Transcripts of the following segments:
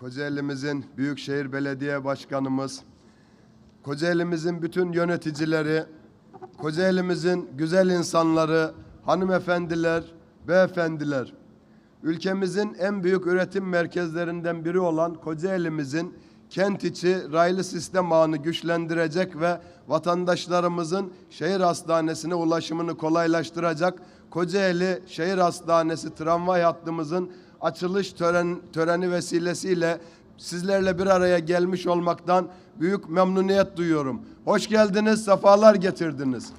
Kocaeli'mizin Büyükşehir Belediye Başkanımız, Kocaeli'mizin bütün yöneticileri, Kocaeli'mizin güzel insanları, hanımefendiler, beyefendiler, ülkemizin en büyük üretim merkezlerinden biri olan Kocaeli'mizin kent içi raylı sistem ağını güçlendirecek ve vatandaşlarımızın şehir hastanesine ulaşımını kolaylaştıracak Kocaeli Şehir Hastanesi tramvay hattımızın açılış tören, töreni vesilesiyle sizlerle bir araya gelmiş olmaktan büyük memnuniyet duyuyorum. Hoş geldiniz, sefalar getirdiniz.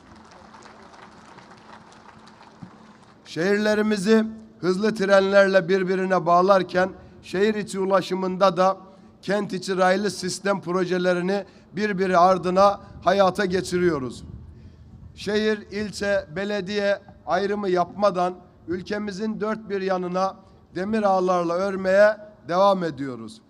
Şehirlerimizi hızlı trenlerle birbirine bağlarken şehir içi ulaşımında da kent içi raylı sistem projelerini birbiri ardına hayata geçiriyoruz. Şehir, ilçe, belediye ayrımı yapmadan ülkemizin dört bir yanına demir ağlarla örmeye devam ediyoruz.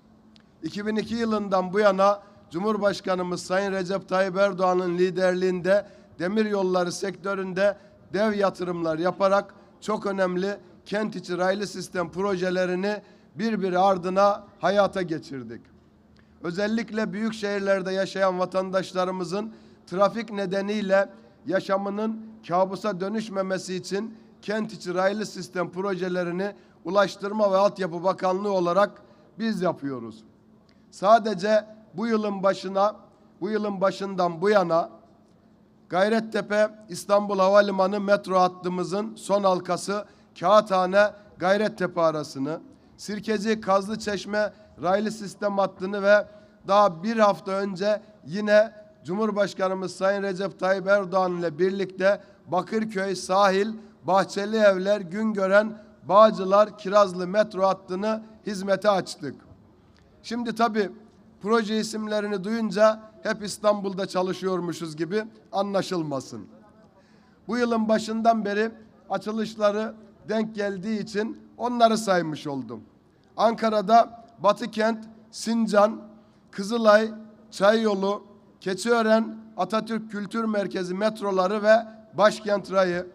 2002 yılından bu yana Cumhurbaşkanımız Sayın Recep Tayyip Erdoğan'ın liderliğinde demir yolları sektöründe dev yatırımlar yaparak çok önemli kent içi raylı sistem projelerini birbiri ardına hayata geçirdik. Özellikle büyük şehirlerde yaşayan vatandaşlarımızın trafik nedeniyle yaşamının kabusa dönüşmemesi için kent içi raylı sistem projelerini Ulaştırma ve Altyapı Bakanlığı olarak biz yapıyoruz. Sadece bu yılın başına, bu yılın başından bu yana Gayrettepe İstanbul Havalimanı metro hattımızın son halkası Kağıthane Gayrettepe arasını, Sirkeci Kazlıçeşme raylı sistem hattını ve daha bir hafta önce yine Cumhurbaşkanımız Sayın Recep Tayyip Erdoğan ile birlikte Bakırköy sahil, Bahçeli Evler, Güngören, Bağcılar, Kirazlı metro hattını hizmete açtık. Şimdi tabii proje isimlerini duyunca hep İstanbul'da çalışıyormuşuz gibi anlaşılmasın. Bu yılın başından beri açılışları denk geldiği için onları saymış oldum. Ankara'da Batıkent, Sincan, Kızılay, Çayyolu, Keçiören, Atatürk Kültür Merkezi metroları ve Başkent Rayı,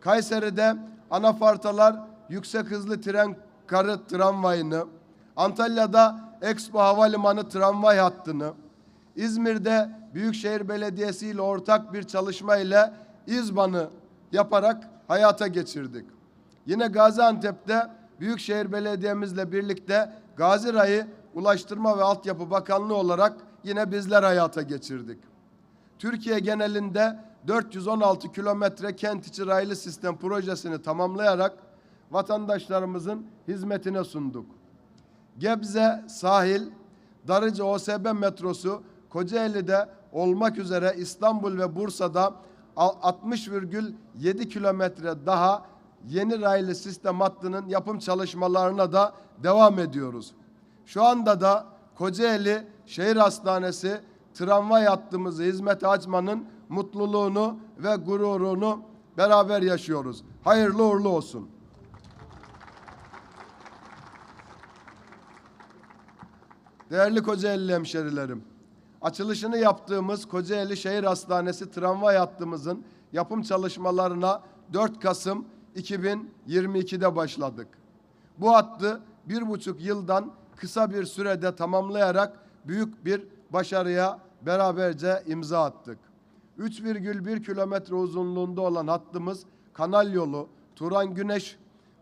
Kayseri'de anafartalar yüksek hızlı tren karı tramvayını, Antalya'da Expo Havalimanı tramvay hattını, İzmir'de Büyükşehir Belediyesi ile ortak bir çalışma ile İzban'ı yaparak hayata geçirdik. Yine Gaziantep'te Büyükşehir Belediye'mizle birlikte Gazi Rayı Ulaştırma ve Altyapı Bakanlığı olarak yine bizler hayata geçirdik. Türkiye genelinde 416 kilometre kent içi raylı sistem projesini tamamlayarak vatandaşlarımızın hizmetine sunduk. Gebze sahil, Darıca OSB metrosu, Kocaeli'de olmak üzere İstanbul ve Bursa'da 60,7 kilometre daha yeni raylı sistem hattının yapım çalışmalarına da devam ediyoruz. Şu anda da Kocaeli Şehir Hastanesi tramvay hattımızı hizmete açmanın mutluluğunu ve gururunu beraber yaşıyoruz. Hayırlı uğurlu olsun. Değerli Kocaeli hemşerilerim, açılışını yaptığımız Kocaeli Şehir Hastanesi tramvay hattımızın yapım çalışmalarına 4 Kasım 2022'de başladık. Bu hattı bir buçuk yıldan kısa bir sürede tamamlayarak büyük bir başarıya beraberce imza attık. 3,1 kilometre uzunluğunda olan hattımız kanal yolu, Turan Güneş,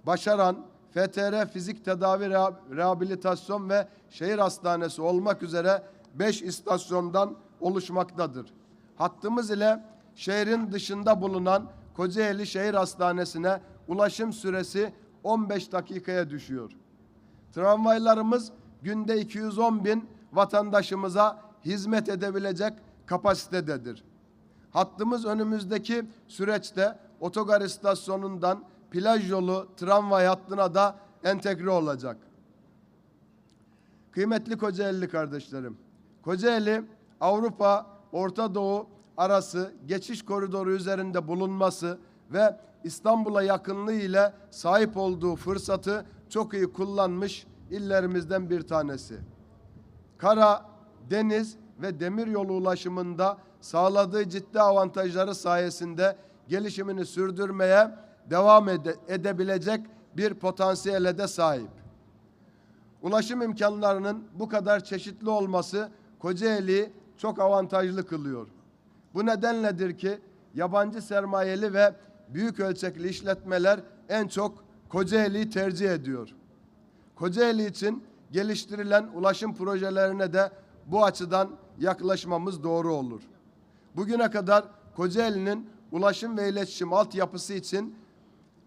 Başaran, FTR Fizik Tedavi Reha- Rehabilitasyon ve Şehir Hastanesi olmak üzere 5 istasyondan oluşmaktadır. Hattımız ile şehrin dışında bulunan Kocaeli Şehir Hastanesi'ne ulaşım süresi 15 dakikaya düşüyor. Tramvaylarımız günde 210 bin vatandaşımıza hizmet edebilecek kapasitededir. Hattımız önümüzdeki süreçte otogar istasyonundan plaj yolu tramvay hattına da entegre olacak. Kıymetli Kocaeli kardeşlerim, Kocaeli Avrupa, Orta Doğu arası geçiş koridoru üzerinde bulunması ve İstanbul'a yakınlığı ile sahip olduğu fırsatı çok iyi kullanmış illerimizden bir tanesi. Kara, deniz ve demiryolu ulaşımında sağladığı ciddi avantajları sayesinde gelişimini sürdürmeye devam ede- edebilecek bir potansiyele de sahip. Ulaşım imkanlarının bu kadar çeşitli olması Kocaeli'yi çok avantajlı kılıyor. Bu nedenledir ki yabancı sermayeli ve büyük ölçekli işletmeler en çok Kocaeli'yi tercih ediyor. Kocaeli için geliştirilen ulaşım projelerine de bu açıdan yaklaşmamız doğru olur. Bugüne kadar Kocaeli'nin ulaşım ve iletişim altyapısı için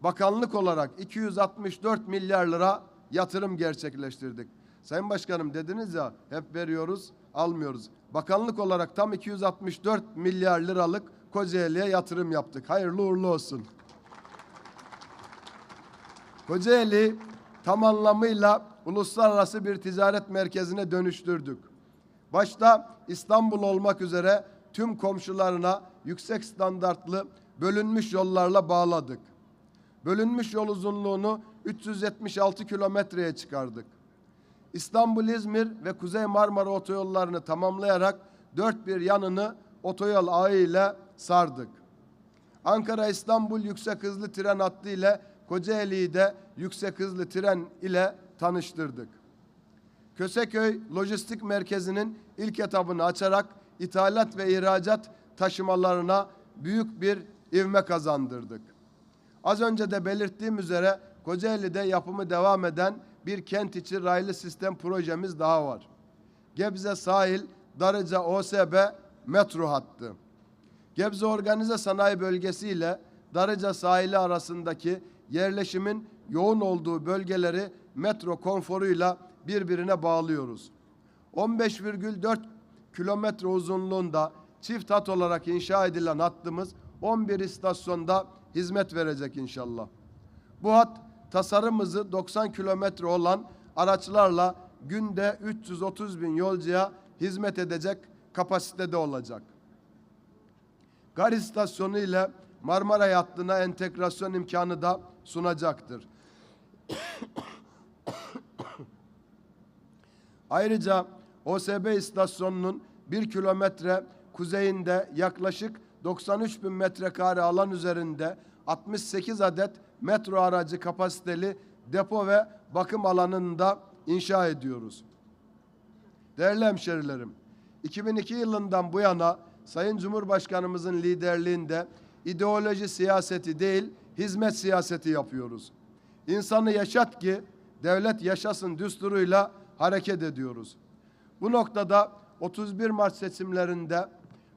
bakanlık olarak 264 milyar lira yatırım gerçekleştirdik. Sayın Başkanım dediniz ya hep veriyoruz, almıyoruz. Bakanlık olarak tam 264 milyar liralık Kocaeli'ye yatırım yaptık. Hayırlı uğurlu olsun. Kocaeli tam anlamıyla uluslararası bir ticaret merkezine dönüştürdük. Başta İstanbul olmak üzere tüm komşularına yüksek standartlı bölünmüş yollarla bağladık. Bölünmüş yol uzunluğunu 376 kilometreye çıkardık. İstanbul-İzmir ve Kuzey Marmara otoyollarını tamamlayarak dört bir yanını otoyol ağı ile sardık. Ankara-İstanbul yüksek hızlı tren hattı ile Kocaeli'yi de yüksek hızlı tren ile tanıştırdık. Köseköy Lojistik Merkezi'nin ilk etabını açarak ithalat ve ihracat taşımalarına büyük bir ivme kazandırdık. Az önce de belirttiğim üzere Kocaeli'de yapımı devam eden bir kent içi raylı sistem projemiz daha var. Gebze Sahil, Darıca OSB metro hattı. Gebze Organize Sanayi Bölgesi ile Darıca sahili arasındaki yerleşimin yoğun olduğu bölgeleri metro konforuyla birbirine bağlıyoruz. 15,4 kilometre uzunluğunda çift hat olarak inşa edilen hattımız 11 istasyonda hizmet verecek inşallah. Bu hat tasarım hızı 90 kilometre olan araçlarla günde 330 bin yolcuya hizmet edecek kapasitede olacak. Gar istasyonu ile Marmara hattına entegrasyon imkanı da sunacaktır. Ayrıca OSB istasyonunun bir kilometre kuzeyinde yaklaşık 93 bin metrekare alan üzerinde 68 adet metro aracı kapasiteli depo ve bakım alanında inşa ediyoruz. Değerli hemşerilerim, 2002 yılından bu yana Sayın Cumhurbaşkanımızın liderliğinde ideoloji siyaseti değil, hizmet siyaseti yapıyoruz. İnsanı yaşat ki devlet yaşasın düsturuyla hareket ediyoruz. Bu noktada 31 Mart seçimlerinde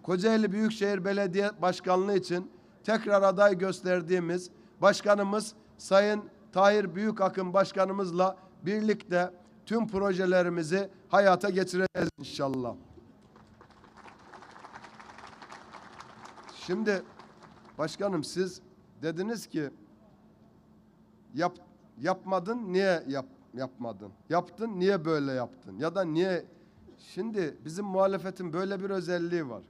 Kocaeli Büyükşehir Belediye Başkanlığı için tekrar aday gösterdiğimiz başkanımız Sayın Tahir Büyükakın başkanımızla birlikte tüm projelerimizi hayata geçireceğiz inşallah. Şimdi başkanım siz dediniz ki yap, yapmadın niye yap, yapmadın? Yaptın niye böyle yaptın? Ya da niye Şimdi bizim muhalefetin böyle bir özelliği var.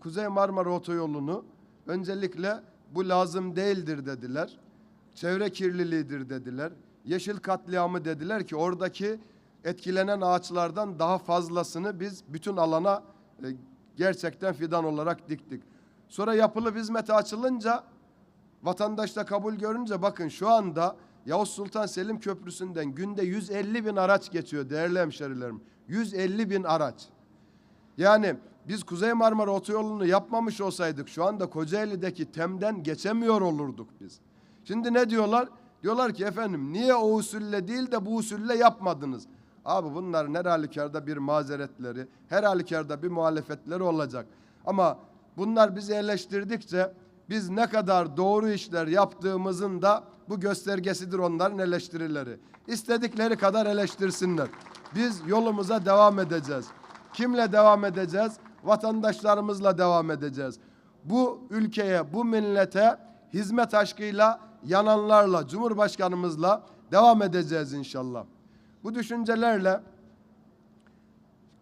Kuzey Marmara Otoyolu'nu öncelikle bu lazım değildir dediler. Çevre kirliliğidir dediler. Yeşil katliamı dediler ki oradaki etkilenen ağaçlardan daha fazlasını biz bütün alana e, gerçekten fidan olarak diktik. Sonra yapılı hizmete açılınca vatandaş da kabul görünce bakın şu anda Yavuz Sultan Selim Köprüsü'nden günde 150 bin araç geçiyor değerli hemşerilerim. 150 bin araç. Yani biz Kuzey Marmara Otoyolu'nu yapmamış olsaydık şu anda Kocaeli'deki TEM'den geçemiyor olurduk biz. Şimdi ne diyorlar? Diyorlar ki efendim niye o usulle değil de bu usulle yapmadınız? Abi bunların her halükarda bir mazeretleri, her halükarda bir muhalefetleri olacak. Ama bunlar bizi eleştirdikçe biz ne kadar doğru işler yaptığımızın da bu göstergesidir onların eleştirileri. İstedikleri kadar eleştirsinler. Biz yolumuza devam edeceğiz. Kimle devam edeceğiz? Vatandaşlarımızla devam edeceğiz. Bu ülkeye, bu millete hizmet aşkıyla yananlarla, Cumhurbaşkanımızla devam edeceğiz inşallah. Bu düşüncelerle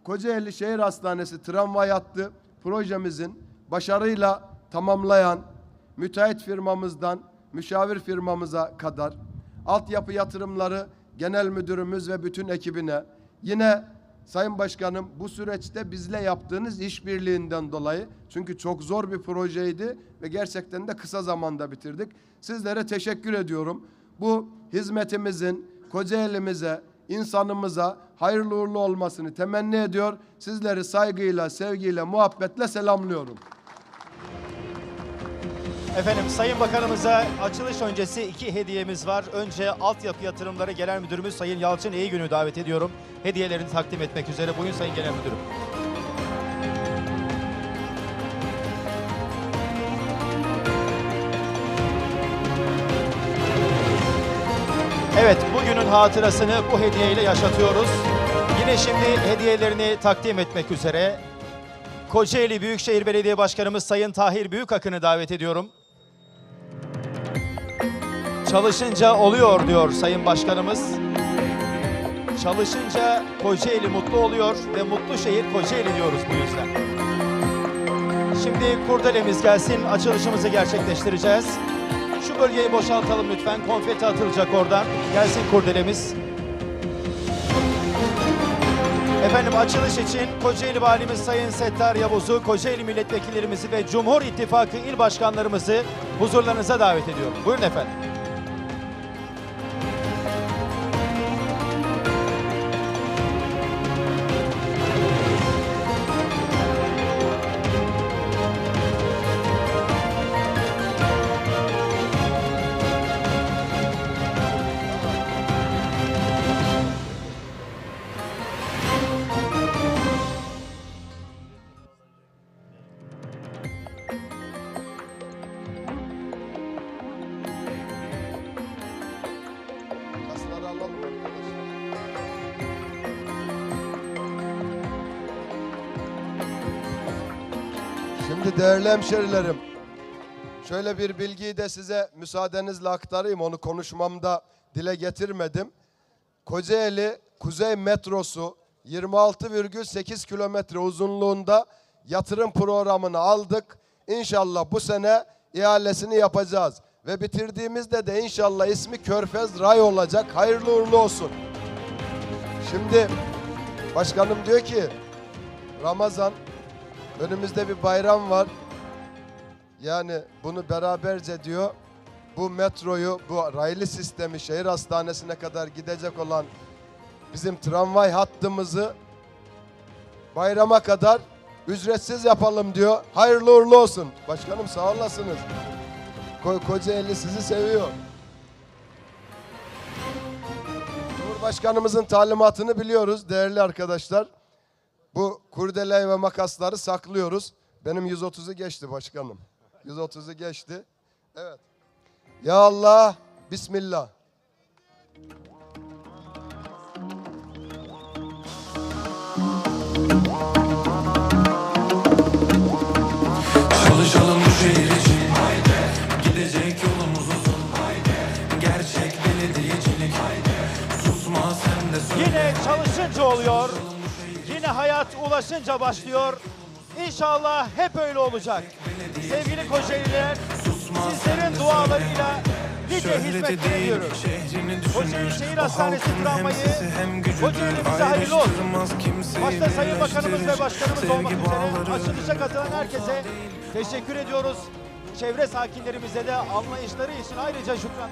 Kocaeli Şehir Hastanesi tramvay hattı projemizin başarıyla tamamlayan müteahhit firmamızdan müşavir firmamıza kadar altyapı yatırımları genel müdürümüz ve bütün ekibine yine Sayın Başkanım bu süreçte bizle yaptığınız işbirliğinden dolayı çünkü çok zor bir projeydi ve gerçekten de kısa zamanda bitirdik. Sizlere teşekkür ediyorum. Bu hizmetimizin Kocaeli'mize, insanımıza hayırlı uğurlu olmasını temenni ediyor. Sizleri saygıyla, sevgiyle, muhabbetle selamlıyorum. Efendim Sayın Bakanımıza açılış öncesi iki hediyemiz var. Önce Altyapı Yatırımları Genel Müdürümüz Sayın Yalçın İyigün'ü davet ediyorum. Hediyelerini takdim etmek üzere. Buyurun Sayın Genel Müdürüm. Evet, bugünün hatırasını bu hediyeyle yaşatıyoruz. Yine şimdi hediyelerini takdim etmek üzere Kocaeli Büyükşehir Belediye Başkanımız Sayın Tahir Büyükakın'ı davet ediyorum. Çalışınca oluyor diyor Sayın Başkanımız. Çalışınca Kocaeli mutlu oluyor ve mutlu şehir Kocaeli diyoruz bu yüzden. Şimdi kurdelemiz gelsin, açılışımızı gerçekleştireceğiz. Şu bölgeyi boşaltalım lütfen. Konfeti atılacak oradan. Gelsin kurdelemiz. Efendim açılış için Kocaeli Valimiz Sayın Settar Yavuz'u, Kocaeli milletvekillerimizi ve Cumhur İttifakı il başkanlarımızı huzurlarınıza davet ediyorum. Buyurun efendim. Şimdi değerli hemşerilerim, şöyle bir bilgiyi de size müsaadenizle aktarayım. Onu konuşmamda dile getirmedim. Kocaeli Kuzey Metrosu 26,8 kilometre uzunluğunda yatırım programını aldık. İnşallah bu sene ihalesini yapacağız. Ve bitirdiğimizde de inşallah ismi Körfez Ray olacak. Hayırlı uğurlu olsun. Şimdi başkanım diyor ki Ramazan önümüzde bir bayram var. Yani bunu beraberce diyor bu metroyu, bu raylı sistemi şehir hastanesine kadar gidecek olan bizim tramvay hattımızı bayrama kadar ücretsiz yapalım diyor. Hayırlı uğurlu olsun. Başkanım sağ olasınız. Ko Kocaeli sizi seviyor. Cumhurbaşkanımızın talimatını biliyoruz değerli arkadaşlar. Bu kurdele ve makasları saklıyoruz. Benim 130'u geçti başkanım. 130'u geçti. Evet. Ya Allah, Bismillah. Çalışınca oluyor. Yine hayat ulaşınca başlıyor. İnşallah hep öyle olacak. Sevgili Kocaeliler, sizlerin dualarıyla nice hizmet veriyoruz. Kocaeli Şehir Hastanesi travmayı Kocaeli'mize hayırlı olsun. Başta Sayın Bakanımız ve. Başkanımız olmak üzere açılışa katılan herkese teşekkür ediyoruz. Çevre sakinlerimize de anlayışları için ayrıca şükran.